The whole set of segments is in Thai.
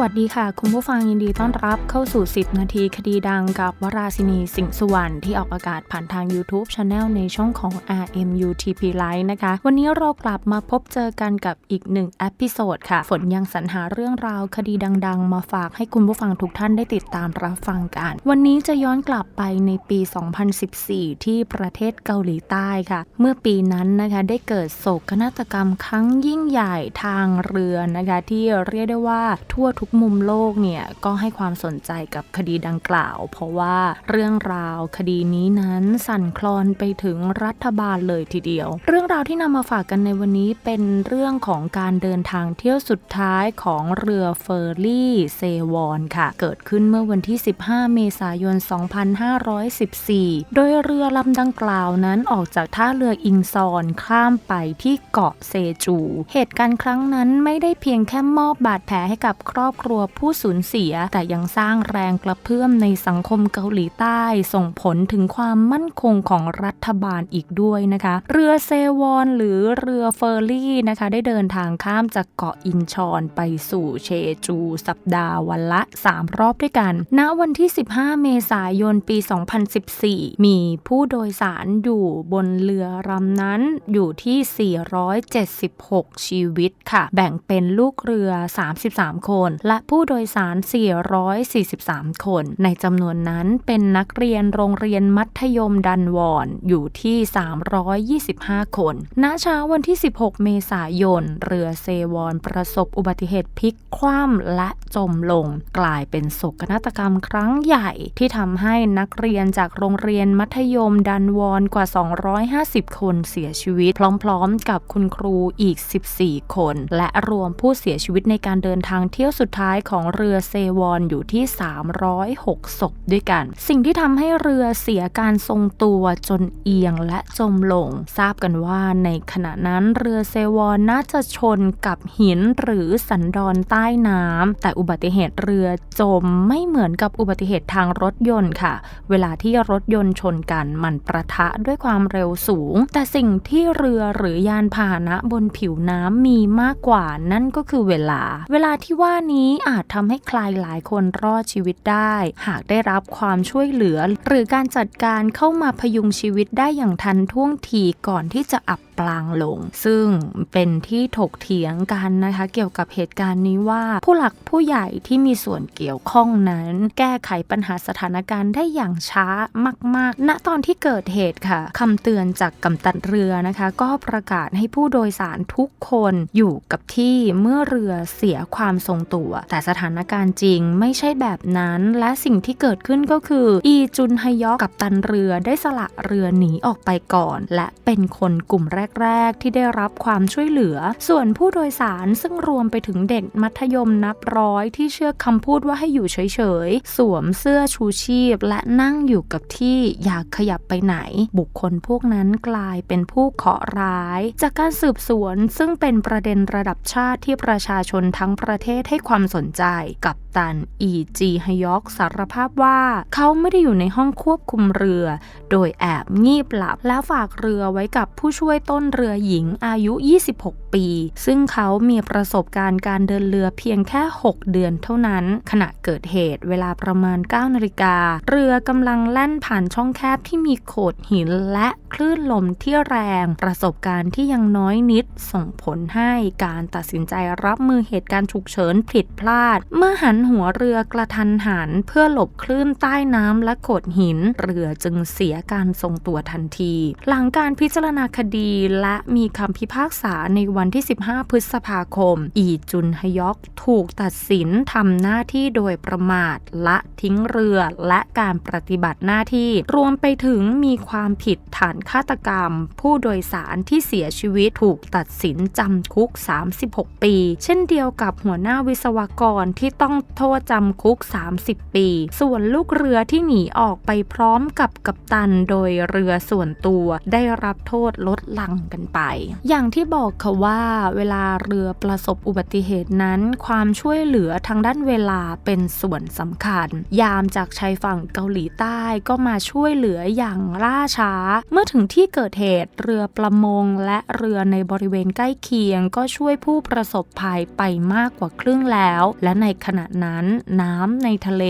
วัสดีค่ะ คุณผู้ฟังยินดีต้อนรับเข้าสู่ 10 นาทีคดีดังกับวราศินีสิงห์สุวรรณที่ออกอากาศผ่านทาง YouTube Channel ในช่องของ RMUTP Live นะคะ วันนี้เรากลับมาพบเจอกันกับอีกหนึ่งอพิโซดค่ะ ฝนยังสรรหาเรื่องราวคดีดัง ๆ มาฝากให้คุณผู้ฟังทุกท่านได้ติดตามรับฟังกัน วันนี้จะย้อนกลับไปในปี 2014 ที่ประเทศเกาหลีใต้ค่ะ เมื่อปีนั้นนะคะได้เกิดโศกนาฏกรรมครั้งยิ่งใหญ่ทางเรือนะคะที่เรียกได้ว่าทั่วทุกมุมโลกเนี่ยก็ให้ความสนใจกับคดีดังกล่าว เพราะว่าเรื่องราวคดีนี้นั้นสั่นคลอนไปถึงรัฐบาลเลยทีเดียว เรื่องราวที่นำมาฝากกันในวันนี้เป็นเรื่องของการเดินทางเที่ยวสุดท้ายของเรือเฟอร์รี่เซวอนค่ะ เกิดขึ้นเมื่อวันที่ 15 เมษายน 2514 โดยเรือลำดังกล่าวนั้นออกจากท่าเรืออิงซอนข้ามไปที่เกาะเซจู เหตุการณ์ครั้งนั้นไม่ได้เพียงแค่มอบบาดแผลให้กับครอบครัวผู้สูญเสีย แต่ยังสร้างแรงกระเพื่อมในสังคมเกาหลีใต้ ส่งผลถึงความมั่นคงของรัฐบาลอีกด้วยนะคะ เรือเซวอนหรือเรือเฟอร์รี่นะคะ ได้เดินทางข้ามจากเกาะอินชอนไปสู่เชจู สัปดาห์วันละ 3 รอบด้วยกัน ณวันที่ 15 เมษายนปี 2014 มีผู้โดยสารอยู่บนเรือลำนั้นอยู่ที่ 476 ชีวิตค่ะ แบ่งเป็นลูกเรือ 33 คนและผู้โดยสาร 443 คน ในจำนวนนั้นเป็นนักเรียนโรงเรียนมัธยมดันวอนอยู่ที่ 325 คน ณ เช้าวันที่ 16 เมษายน เรือเซวอนประสบอุบัติเหตุพลิกคว่ำและ จมลง กลายเป็นโศกนาฏกรรมครั้งใหญ่ที่ทำให้นักเรียนจากโรงเรียนมัธยมดันวอนกว่า 250 คนเสียชีวิต พร้อมๆ กับคุณครูอีก 14 คน และรวมผู้เสียชีวิตในการเดินทางเที่ยวสุดท้ายของเรือเซวอนอยู่ที่ 306 ศพด้วยกัน สิ่งที่ทำให้เรือเสียการทรงตัวจนเอียงและจมลง ทราบกันว่าในขณะนั้นเรือเซวอนน่าจะชนกับหินหรือสันดอนใต้น้ำแต่อุบัติเหตุเรือจมไม่เหมือนกับอุบัติเหตุทางรถยนต์ค่ะ เวลาที่รถยนต์ชนกันมันประทะด้วยความเร็วสูง แต่สิ่งที่เรือหรือยานพาหนะบนผิวน้ำมีมากกว่านั่นก็คือเวลา เวลาที่ว่านี้อาจทำให้ใครหลายคนรอดชีวิตได้ หากได้รับความช่วยเหลือ หรือการจัดการเข้ามาพยุงชีวิตได้อย่างทันท่วงทีก่อนที่จะอับปลางลง ซึ่งเป็นที่ถกเถียงกันนะคะ เกี่ยวกับเหตุการณ์นี้ว่าผู้หลักผู้ใหญ่ที่มีส่วนเกี่ยวข้องนั้น แก้ไขปัญหาสถานการณ์ได้อย่างช้ามาก ๆ ณตอนที่เกิดเหตุค่ะคำเตือนจากกำตัดเรือนะคะ ก็ประกาศให้ผู้โดยสารทุกคนอยู่กับที่เมื่อเรือเสียความทรงตัว แต่สถานการณ์จริงไม่ใช่แบบนั้น และสิ่งที่เกิดขึ้นก็คือ อีจุนฮยอกกับตันเรือได้สละเรือหนีออกไปก่อน และเป็นคนกลุ่มแรก ๆ ที่ได้รับความช่วยเหลือ ส่วนผู้โดยสารซึ่งรวมไปถึงเด็กมัธยมนับร้อยที่เชื่อคำพูดว่าให้อยู่เฉยๆ สวมเสื้อชูชีพ และนั่งอยู่กับที่อยากขยับไปไหน บุคคลพวกนั้นกลายเป็นผู้เคาะร้าย จากการสืบสวนซึ่งเป็นประเด็นระดับชาติที่ประชาชนทั้งประเทศให้ความสนใจกับตัน อีจีฮยอกสารภาพว่า เขาไม่ได้อยู่ในห้องควบคุมเรือ โดยแอบงีบหลับ แล้วฝากเรือไว้กับผู้ช่วยต้นเรือหญิงอายุ 26 ปี ซึ่งเขามีประสบการณ์การเดินเรือเพียงแค่ 6เดือนเท่านั้น ขณะเกิดเหตุเวลาประมาณ 9นาฬิกา เรือกำลังแล่นผ่านช่องแคบที่มีโขดหินและคลื่นลมที่แรง ประสบการณ์ที่ยังน้อยนิดส่งผลให้การตัดสินใจรับมือเหตุการณ์ฉุกเฉินผิดพลาด เมื่อหันหัวเรือกระทันหัน เพื่อหลบคลื่นใต้น้ำและโขดหิน เรือจึงเสียการทรงตัวทันที หลังการพิจารณาคดีและมีคำพิพากษาในวันที่ 15 พฤษภาคม อีจุนฮยอกถูกตัดสินทำหน้าที่โดยประมาทละทิ้งเรือและการปฏิบัติหน้าที่ รวมไปถึงมีความผิดฐานฆาตกรรม ผู้โดยสารที่เสียชีวิตถูกตัดสินจำคุก 36 ปี เช่นเดียวกับหัวหน้าวิศวกรที่ต้องโทษจำคุก 30 ปี ส่วนลูกเรือที่หนีออกไปพร้อมกับกัปตันโดยเรือส่วนตัวได้รับโทษลดลังกันไป อย่างที่บอกค่ะว่า เวลาเรือประสบอุบัติเหตุนั้น ความช่วยเหลือเหลือทางด้านเวลาเป็นส่วนสำคัญ ยามจากชายฝั่งเกาหลีใต้ก็มาช่วยเหลืออย่างล่าช้า เมื่อถึงที่เกิดเหตุเรือประมงและเรือในบริเวณใกล้เคียง ก็ช่วยผู้ประสบภัยไปมากกว่าครึ่งแล้ว และในขณะนั้นน้ำในทะเล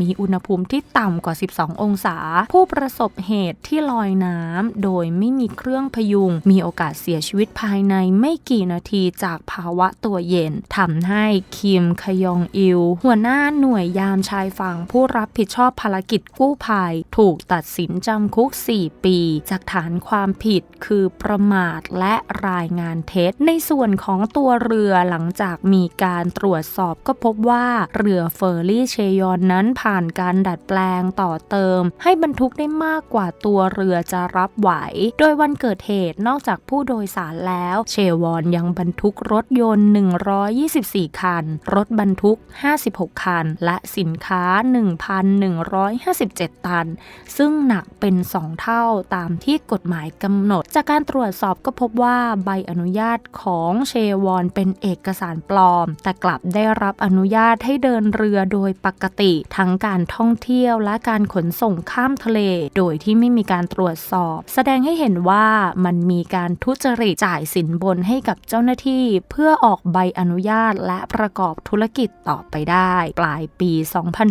มีอุณหภูมิที่ต่ำกว่า 12 องศา ผู้ประสบเหตุที่ลอยน้ำโดยไม่มีเครื่องพยุง มีโอกาสเสียชีวิตภายในไม่กี่นาทีจากภาวะตัวเย็นทำให้คิมคยองอิล หัวหน้าหน่วยยามชายฝั่งผู้รับผิดชอบภารกิจกู้ภัย ถูกตัดสินจำคุก 4 ปี จากฐานความผิดคือประมาทและรายงานเท็จ ในส่วนของตัวเรือหลังจากมีการตรวจสอบก็พบว่าเรือเฟอร์รี่เชยอนนั้นผ่านการดัดแปลงต่อเติม ให้บรรทุกได้มากกว่าตัวเรือจะรับไหว โดยวันเกิดเหตุนอกจากผู้โดยสารแล้ว เชวอนยังบรรทุกรถยนต์ 124 คัน รถบรรรทุก 56 คัน และสินค้า 1,157 ตัน ซึ่งหนักเป็น 2 เท่าตามที่กฎหมายกำหนด จากการตรวจสอบก็พบว่าใบอนุญาตของเชวอนเป็นเอกสารปลอม แต่กลับได้รับอนุญาตให้เดินเรือโดยปกติ ทั้งการท่องเที่ยวและการขนส่งข้ามทะเล โดยที่ไม่มีการตรวจสอบ แสดงให้เห็นว่ามันมีการทุจริตจ่ายสินบนให้กับเจ้าหน้าที่ เพื่อออกใบอนุญาตและประกอบธุรกิจต่อไปได้ ปลายปี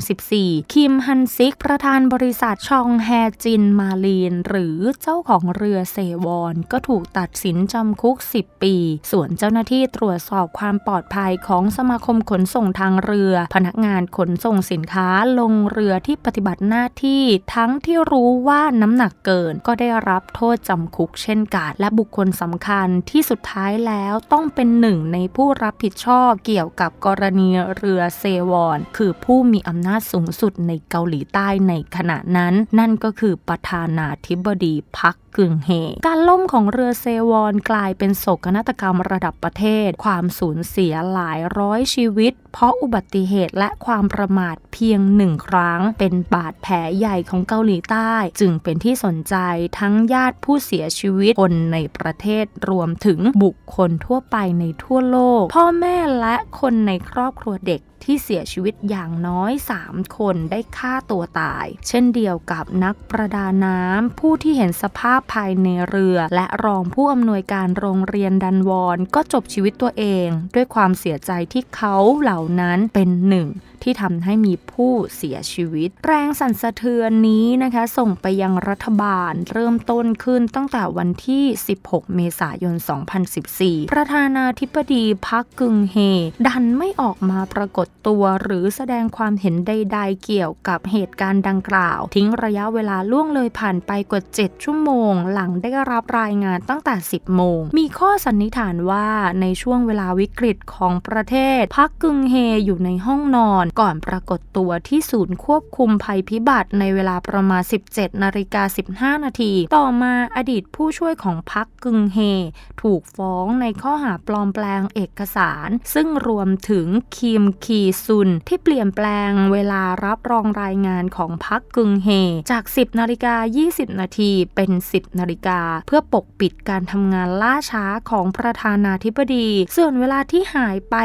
2014 คิมฮันซิก ประธานบริษัทชองแฮจินมาลีน หรือเจ้าของเรือเซวอน ก็ถูกตัดสินจำคุก 10 ปี ส่วนเจ้าหน้าที่ตรวจสอบความปลอดภัยของสมาคมขนส่งทางเรือ พนักงานขนส่งสินค้าลงเรือที่ปฏิบัติหน้าที่ ทั้งที่รู้ว่าน้ำหนักเกินก็ได้รับโทษจำคุกเช่นกันและบุคคลสำคัญที่สุดท้ายแล้วต้องเป็นหนึ่งในผู้รับผิดชอบเกี่ยวกับกรณีเรือเซวอน คือผู้มีอำนาจสูงสุดในเกาหลีใต้ในขณะนั้น นั่นก็คือประธานาธิบดีพัก กึ่งเฮการล่มของเรือเซวอนกลายเป็นโศกนาฏกรรมระดับประเทศ ความสูญเสียหลายร้อยชีวิต เพราะอุบัติเหตุและความประมาทเพียงหนึ่งครั้ง เป็นบาดแผลใหญ่ของเกาหลีใต้ จึงเป็นที่สนใจทั้งญาติผู้เสียชีวิตคนในประเทศรวมถึงบุคคลทั่วไปในทั่วโลก พ่อแม่และคนในครอบครัวเด็กที่เสียชีวิตอย่างน้อย 3 คนได้ฆ่าตัวตาย เช่นเดียวกับนักประดาน้ำผู้ที่เห็นสภาพภายในเรือ และรองผู้อำนวยการโรงเรียนดันวอนก็จบชีวิตตัวเอง ด้วยความเสียใจที่เขาเหล่านั้นเป็นหนึ่งที่ทำให้มีผู้เสียชีวิต แรงสั่นสะเทือนนี้นะคะ ส่งไปยังรัฐบาลเริ่มต้นขึ้นตั้งแต่วันที่ 16 เมษายน 2014 ประธานาธิบดีพักกึงเฮ ดันไม่ออกมาปรากฏตัวหรือแสดงความเห็นใด ๆ เกี่ยวกับเหตุการณ์ดังกล่าว ทิ้งระยะเวลาล่วงเลยผ่านไปกว่า 7 ชั่วโมง หลังได้รับรายงานตั้งแต่ 10 โมง มีข้อสันนิษฐานว่าในช่วงเวลาวิกฤตของประเทศ พักกึงเฮอยู่ในห้องนอน ก่อนปรากฏตัวที่ศูนย์ควบคุมภัยพิบัติในเวลาประมาณ 17 นาฬิกา 15 นาที ต่อมาอดีตผู้ช่วยของพักกึงเฮ ถูกฟ้องในข้อหาปลอมแปลงเอกสาร ซึ่งรวมถึงคิมคีซุน ที่เปลี่ยนแปลงเวลารับรองรายงานของพักกึงเฮ จาก 10นาฬิกา20 นาทีเป็น 10นาฬิกาเพื่อปกปิดการทำงานล่าช้าของประธานาธิบดี ส่วนเวลาที่หายไป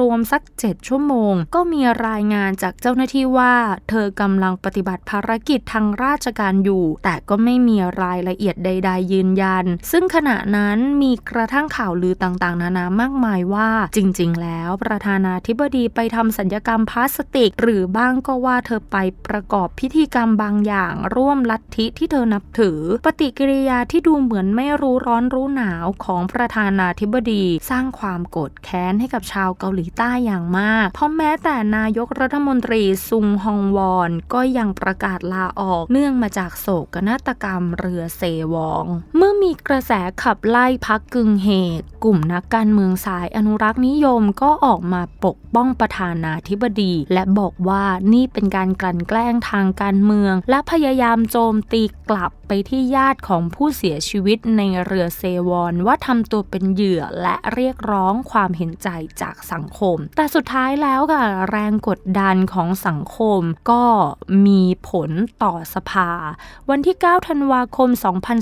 รวมๆสัก 7 ชั่วโมง ก็มีรายงานจากเจ้าหน้าที่ว่า เธอกำลังปฏิบัติภารกิจทางราชการอยู่ แต่ก็ไม่มีรายละเอียดใด ๆ ยืนยัน ซึ่งขณะนั้นมีกระทั่งข่าวลือต่างๆ นานามากมายว่า จริง ๆ แล้วประธานาธิบดีไปทำสัญญกรรมพลาสติก หรือบ้างก็ว่าเธอไปประกอบพิธีกรรมบางอย่าง ร่วมลัทธิที่เธอนับถือ ปฏิกิริยาที่ดูเหมือนไม่รู้ร้อนรู้หนาวของประธานาธิบดี สร้างความโกรธแค้นให้กับชาวเกาหลีใต้อย่างมาก เพราะแม้แต่นายกรัฐมนตรีซุงฮองวอนก็ยังประกาศลาออกเนื่องมาจากโศกนาฏกรรมเรือเซวอง เมื่อมีกระแสขับไล่พักกึงเฮกกลุ่มนักการเมืองสายอนุรักษ์นิยมก็ออกมาปกป้องประธานาธิบดี และบอกว่านี่เป็นการกลั่นแกล้งทางการเมือง และพยายามโจมตีกลับ ไปที่ญาติของผู้เสียชีวิตในเรือเซวอนว่าทำตัวเป็นเหยื่อและเรียกร้องความเห็นใจจากสังคม แต่สุดท้ายแล้วค่ะแรงกดดันของสังคมก็มีผลต่อสภา วันที่ 9 ธันวาคม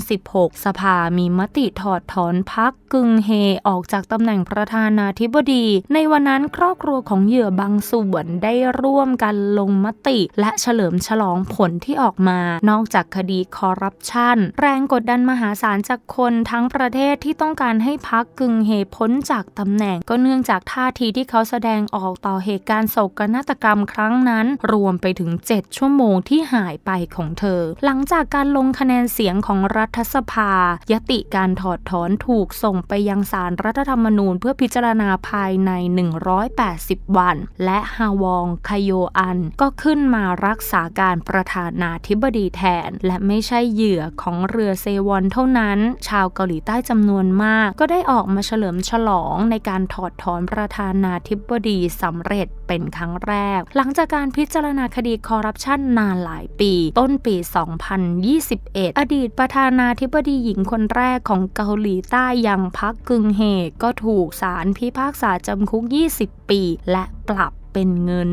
2016 สภามีมติถอดถอนพักกึงเฮออกจากตำแหน่งประธานาธิบดี ในวันนั้นครอบครัวของเหยื่อบางส่วนได้ร่วมกันลงมติ และเฉลิมฉลองผลที่ออกมานอกจากคดีคอร์รัปชัน แรงกดดันมหาศาลจากคนทั้งประเทศที่ต้องการให้พักกึ่งเฮพ้นจากตำแหน่ง ก็เนื่องจากท่าทีที่เขาแสดงออกต่อเหตุการณ์โศกนาฏกรรมครั้งนั้น รวมไปถึง 7 ชั่วโมงที่หายไปของเธอ หลังจากการลงคะแนนเสียงของรัฐสภา ยติการถอดถอนถูกส่งไปยังศาลรัฐธรรมนูญ เพื่อพิจารณาภายใน 180 วัน และฮาวองคโยอัน ก็ขึ้นมารักษาการประธานาธิบดีแทน และไม่ใช่ยืเหยื่อของเรือเซวอนเท่านั้น ชาวเกาหลีใต้จำนวนมาก ก็ได้ออกมาเฉลิมฉลองในการถอดถอนประธานาธิบดีสำเร็จเป็นครั้งแรก หลังจากการพิจารณาคดีคอร์รัปชันนานหลายปี ต้นปี 2021 อดีตประธานาธิบดีหญิงคนแรกของเกาหลีใต้ยังพักกึงเฮก็ถูกศาลพิพากษาจำคุก 20 ปี และปรับ เป็นเงิน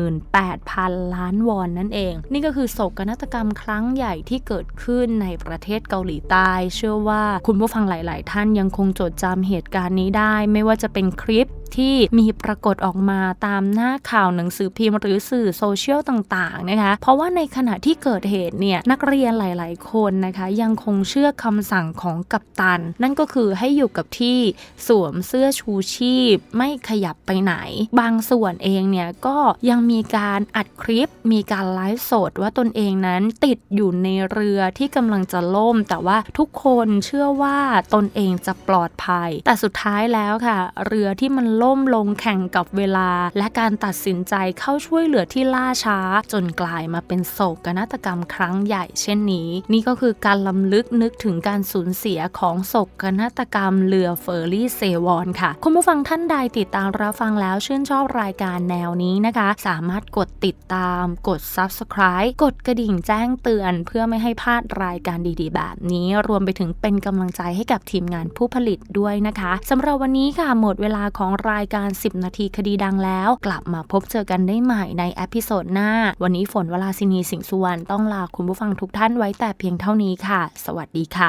18,000 ล้านวอนนั่นเอง นี่ก็คือโศกนาฏกรรมครั้งใหญ่ที่เกิดขึ้นในประเทศเกาหลีใต้ เชื่อว่าคุณผู้ฟังหลาย ๆ ท่านยังคงจดจำเหตุการณ์นี้ได้ ไม่ว่าจะเป็นคลิป ที่มีปรากฏออกมาตามหน้าข่าวหนังสือพิมพ์หรือสื่อโซเชียลต่างๆนะคะเพราะว่าในขณะที่เกิดเหตุเนี่ยนักเรียนหลาย ๆ คนนะคะ ยังคงเชื่อคำสั่งของกัปตัน นั่นก็คือให้อยู่กับที่สวมเสื้อชูชีพ ไม่ขยับไปไหน บางส่วนเองเนี่ยก็ยังมีการอัดคลิป มีการไลฟ์สดว่าตนเองนั้นติดอยู่ในเรือที่กำลังจะล่ม แต่ว่าทุกคนเชื่อว่าตนเองจะปลอดภัย แต่สุดท้ายแล้วค่ะ เรือที่มันล่มลงแข่งกับเวลา และการตัดสินใจเข้าช่วยเหลือที่ล่าช้า จนกลายมาเป็นโศกนาฏกรรมครั้งใหญ่เช่นนี้ นี่ก็คือการลำลึกนึกถึงการสูญเสียของโศกนาฏกรรมเรือเฟอร์รี่เซวอนค่ะ คุณผู้ฟังท่านใดติดตามรับฟังแล้วชื่นชอบรายการแนวนี้นะคะ สามารถกดติดตาม กด subscribe กดกระดิ่งแจ้งเตือน เพื่อไม่ให้พลาดรายการดีๆ แบบนี้ รวมไปถึงเป็นกำลังใจให้กับทีมงานผู้ผลิตด้วยนะคะสำหรับวันนี้ค่ะหมดเวลาของรายการ 10 นาทีคดีดังแล้ว กลับมาพบเจอกันได้ใหม่ในเอพิโซดหน้า วันนี้ฝนเวลาซินีสิงห์สุวรรณต้องลาคุณผู้ฟังทุกท่านไว้แต่เพียงเท่านี้ค่ะ สวัสดีค่ะ